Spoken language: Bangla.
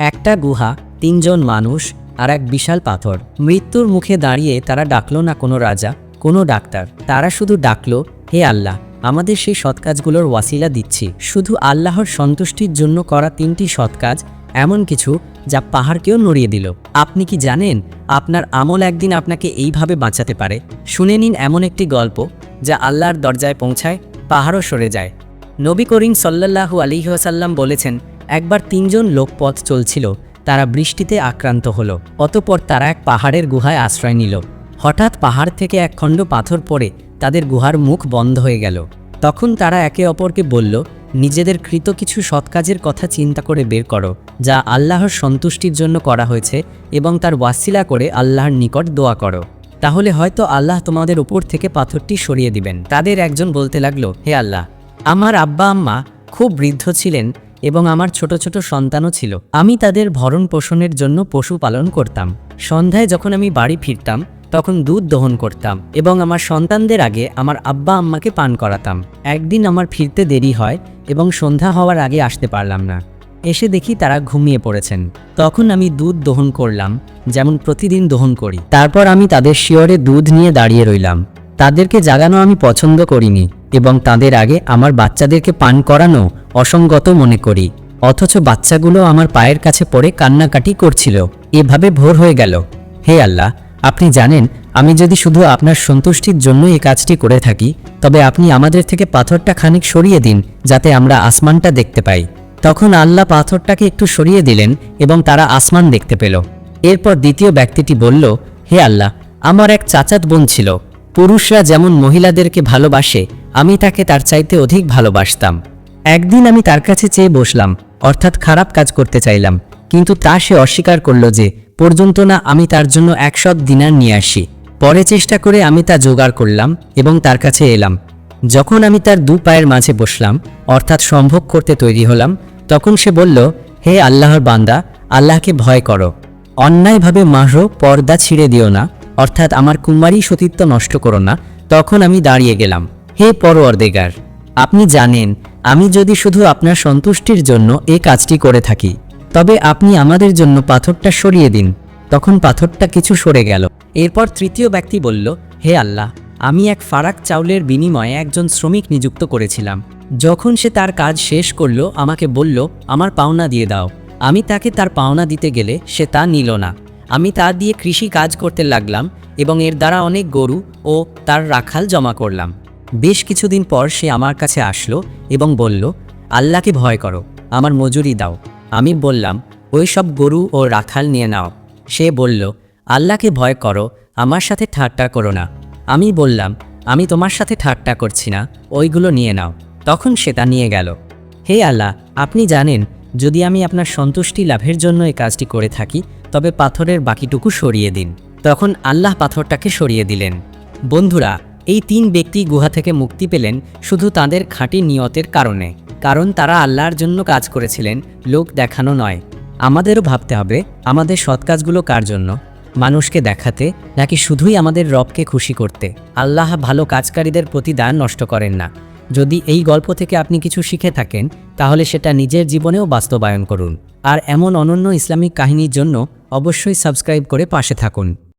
একটা গুহা, তিনজন মানুষ আর এক বিশাল পাথর। মৃত্যুর মুখে দাঁড়িয়ে তারা ডাকলো না কোনো রাজা, কোনো ডাক্তার। তারা শুধু ডাকলো, হে আল্লাহ, আমাদের সেই সৎ কাজগুলোর ওয়াসিলা দিচ্ছি। শুধু আল্লাহর সন্তুষ্টির জন্য করা তিনটি সৎ কাজ, এমন কিছু যা পাহাড়কেও নড়িয়ে দিল। আপনি কি জানেন, আপনার আমল একদিন আপনাকে এইভাবে বাঁচাতে পারে? শুনে নিন এমন একটি গল্প, যা আল্লাহর দরজায় পৌঁছায়, পাহাড়ও সরে যায়। নবী করিম সাল্লাল্লাহু আলিহাসাল্লাম বলেছেন একবার তিনজন লোক পথ চলছিল, তারা বৃষ্টিতে আক্রান্ত হলো। অতপর তারা এক পাহাড়ের গুহায় আশ্রয় নিল। হঠাৎ পাহাড় থেকে এক খণ্ড পাথর পড়ে তাদের গুহার মুখ বন্ধ হয়ে গেল। তখন তারা একে অপরকে বলল, নিজেদের কৃত কিছু সৎ কাজের কথা চিন্তা করে বের করো, যা আল্লাহর সন্তুষ্টির জন্য করা হয়েছে এবং তার ওয়াসিলা করে আল্লাহর নিকট দোয়া করো। তাহলে হয়তো আল্লাহ তোমাদের উপর থেকে পাথরটি সরিয়ে দিবেন। তাদের একজন বলতে লাগল, হে আল্লাহ, আমার আব্বা আম্মা খুব বৃদ্ধ ছিলেন এবং আমার ছোট ছোট সন্তানও ছিল। আমি তাদের ভরণ পোষণের জন্য পশু পালন করতাম। সন্ধ্যায় যখন আমি বাড়ি ফিরতাম, তখন দুধ দহন করতাম এবং আমার সন্তানদের আগে আমার আব্বা আম্মাকে পান করাতাম। একদিন আমার ফিরতে দেরি হয় এবং সন্ধ্যা হওয়ার আগে আসতে পারলাম না। এসে দেখি তারা ঘুমিয়ে পড়েছেন। তখন আমি দুধ দহন করলাম, যেমন প্রতিদিন দহন করি। তারপর আমি তাদের শিয়রে দুধ নিয়ে দাঁড়িয়ে রইলাম। তাদেরকে জাগানো আমি পছন্দ করিনি। এবং তাদের আগে আমার বাচ্চাদেরকে পান করানো অসঙ্গত মনে করি, অথচ বাচ্চাগুলো আমার পায়ের কাছে পড়ে কান্নাকাটি করছিল। এভাবে ভোর হয়ে গেল। হে আল্লাহ, আপনি জানেন, আমি যদি শুধু আপনার সন্তুষ্টির জন্য এই কাজটি করে থাকি, তবে আপনি আমাদের থেকে পাথরটা খানিক সরিয়ে দিন, যাতে আমরা আসমানটা দেখতে পাই। তখন আল্লাহ পাথরটাকে একটু সরিয়ে দিলেন এবং তারা আসমান দেখতে পেল। এরপর দ্বিতীয় ব্যক্তিটি বলল, হে আল্লাহ, আমার এক চাচাত বোন ছিল। পুরুষরা যেমন মহিলাদেরকে ভালোবাসে, আমি তাকে তার চাইতে অধিক ভালোবাসতাম। একদিন আমি তার কাছে চেয়ে বসলাম, অর্থাৎ খারাপ কাজ করতে চাইলাম, কিন্তু তা সে অস্বীকার করল যে, পর্যন্ত না, আমি তার জন্য একশত দিনার নিয়ে আসি। পরে চেষ্টা করে আমি তা জোগাড় করলাম এবং তার কাছে এলাম। যখন আমি তার দু পায়ের মাঝে বসলাম, অর্থাৎ সম্ভব করতে তৈরি হলাম, তখন সে বলল, হে আল্লাহর বান্দা, আল্লাহকে ভয় করো। অন্যায়ভাবে মাহ্র পর্দা ছিঁড়ে দিও না। অর্থাৎ আমার কুমারী সতীত্ব নষ্ট করো না। তখন আমি দাঁড়িয়ে গেলাম। হে পরওয়ারদেগার, আপনি জানেন, আমি যদি শুধু আপনার সন্তুষ্টির জন্য এ কাজটি করে থাকি, তবে আপনি আমাদের জন্য পাথরটা সরিয়ে দিন। তখন পাথরটা কিছু সরে গেল। এরপর তৃতীয় ব্যক্তি বলল, হে আল্লাহ, আমি এক ফারাক চাউলের বিনিময়ে একজন শ্রমিক নিযুক্ত করেছিলাম। যখন সে তার কাজ শেষ করল, আমাকে বলল, আমার পাওনা দিয়ে দাও। আমি তাকে তার পাওনা দিতে গেলে সে তা নিল না। আমি তা দিয়ে কৃষি কাজ করতে লাগলাম এবং এর দ্বারা অনেক গরু ও তার রাখাল জমা করলাম। বেশ কিছুদিন পর সে আমার কাছে আসলো এবং বলল, আল্লাহকে ভয় করো, আমার মজুরি দাও। আমি বললাম ওই সব গরু ও রাখাল নিয়ে নাও। সে বলল, আল্লাহকে ভয় করো, আমার সাথে ঠাট্টা করো না। আমি বললাম, আমি তোমার সাথে ঠাট্টা করছি না, ওইগুলো নিয়ে নাও। তখন সে তা নিয়ে গেল। হে আল্লাহ, আপনি জানেন, যদি আমি আপনার সন্তুষ্টি লাভের জন্য এই কাজটি করে থাকি তবে পাথরের বাকিটুকু সরিয়ে দিন। তখন আল্লাহ পাথরটাকে সরিয়ে দিলেন। বন্ধুরা, এই তিন ব্যক্তি গুহা থেকে মুক্তি পেলেন শুধু তাদের খাঁটি নিয়তের কারণে, কারণ তারা আল্লাহর জন্য কাজ করেছিলেন, লোক দেখানো নয়। আমাদেরও ভাবতে হবে, আমাদের সৎ কাজগুলো কার জন্য? মানুষকে দেখাতে, নাকি শুধুই আমাদের রবকে খুশি করতে? আল্লাহ ভালো কাজকারীদের প্রতি দান নষ্ট করেন না। যদি এই গল্প থেকে আপনি কিছু শিখে থাকেন, তাহলে সেটা নিজের জীবনেও বাস্তবায়ন করুন। আর এমন অনন্য ইসলামিক কাহিনীর জন্য অবশ্যই সাবস্ক্রাইব করে পাশে থাকুন।